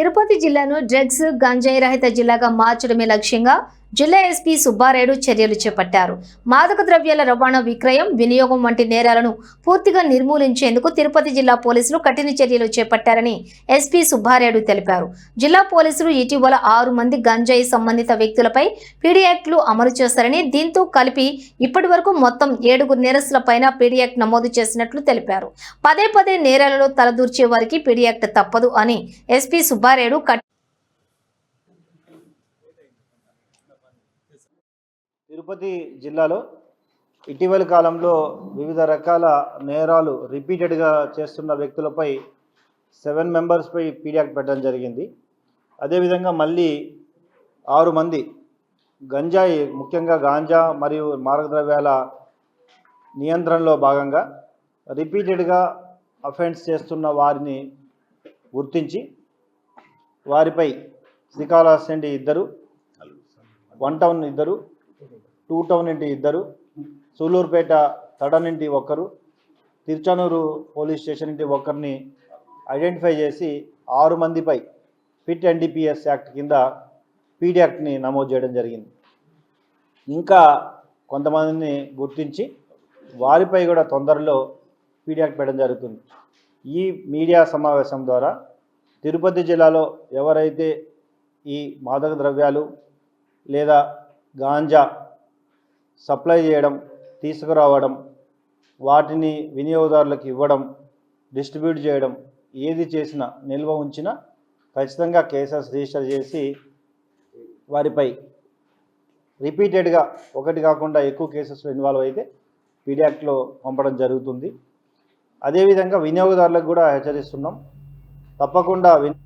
తిరుపతి జిల్లాను డ్రగ్స్ గంజాయి రహిత జిల్లాగా మార్చడమే లక్ష్యంగా జిల్లా ఎస్పీ సుబ్బారాయుడు చర్యలు చేపట్టారు. మాదక ద్రవ్యాల రవాణా విక్రయం వినియోగం వంటి నేరాలను పూర్తిగా నిర్మూలించేందుకు తిరుపతి జిల్లా పోలీసులు కఠిన చర్యలు చేపట్టారని ఎస్పీ సుబ్బారాయుడు తెలిపారు. జిల్లా పోలీసులు ఇటీవల ఆరు మంది గంజాయి సంబంధిత వ్యక్తులపై పీడియాక్ట్లు అమలు చేశారని దీంతో కలిపి ఇప్పటి వరకు మొత్తం ఏడుగురు నేరస్తులపైన పైన యాక్ట్ నమోదు చేసినట్లు తెలిపారు. పదే పదే నేరాలలో తలదూర్చే వారికి పీడియాక్ట్ తప్పదు అని ఎస్పీ సుబ్బారాయుడు తిరుపతి జిల్లాలో ఇటీవలి కాలంలో వివిధ రకాల నేరాలు రిపీటెడ్గా చేస్తున్న వ్యక్తులపై సెవెన్ మెంబర్స్పై పీడియాక్ట్ పెట్టడం జరిగింది. అదేవిధంగా మళ్ళీ ఆరు మంది గంజాయి ముఖ్యంగా గాంజా మరియు మార్గద్రవ్యాల నియంత్రణలో భాగంగా రిపీటెడ్గా అఫెన్స్ చేస్తున్న వారిని గుర్తించి వారిపై శ్రీకాళహస్తి ఇద్దరు వన్ టౌన్ ఇద్దరు టూ టౌన్ నుండి ఇద్దరు సూలూరుపేట తడ నుండి ఒకరు తిరుచానూరు పోలీస్ స్టేషన్ నుండి ఒకరిని ఐడెంటిఫై చేసి ఆరు మందిపై ఫిట్ ఎన్డీపీఎస్ యాక్ట్ కింద పీడీ యాక్ట్ని నమోదు చేయడం జరిగింది. ఇంకా కొంతమందిని గుర్తించి వారిపై కూడా తొందరలో పీడీ యాక్ట్ పెట్టడం జరుగుతుంది. ఈ మీడియా సమావేశం ద్వారా తిరుపతి జిల్లాలో ఎవరైతే ఈ మాదక ద్రవ్యాలు లేదా గాంజా సప్లై చేయడం తీసుకురావడం వాటిని వినియోగదారులకు ఇవ్వడం డిస్ట్రిబ్యూట్ చేయడం ఏది చేసినా నిల్వ ఉంచినా ఖచ్చితంగా కేసెస్ రిజిస్టర్ చేసి వారిపై రిపీటెడ్గా ఒకటి కాకుండా ఎక్కువ కేసెస్లో ఇన్వాల్వ్ అయితే పీడియాక్ట్లో పంపడం జరుగుతుంది. అదేవిధంగా వినియోగదారులకు కూడా హెచ్చరిస్తున్నాం. తప్పకుండా విన్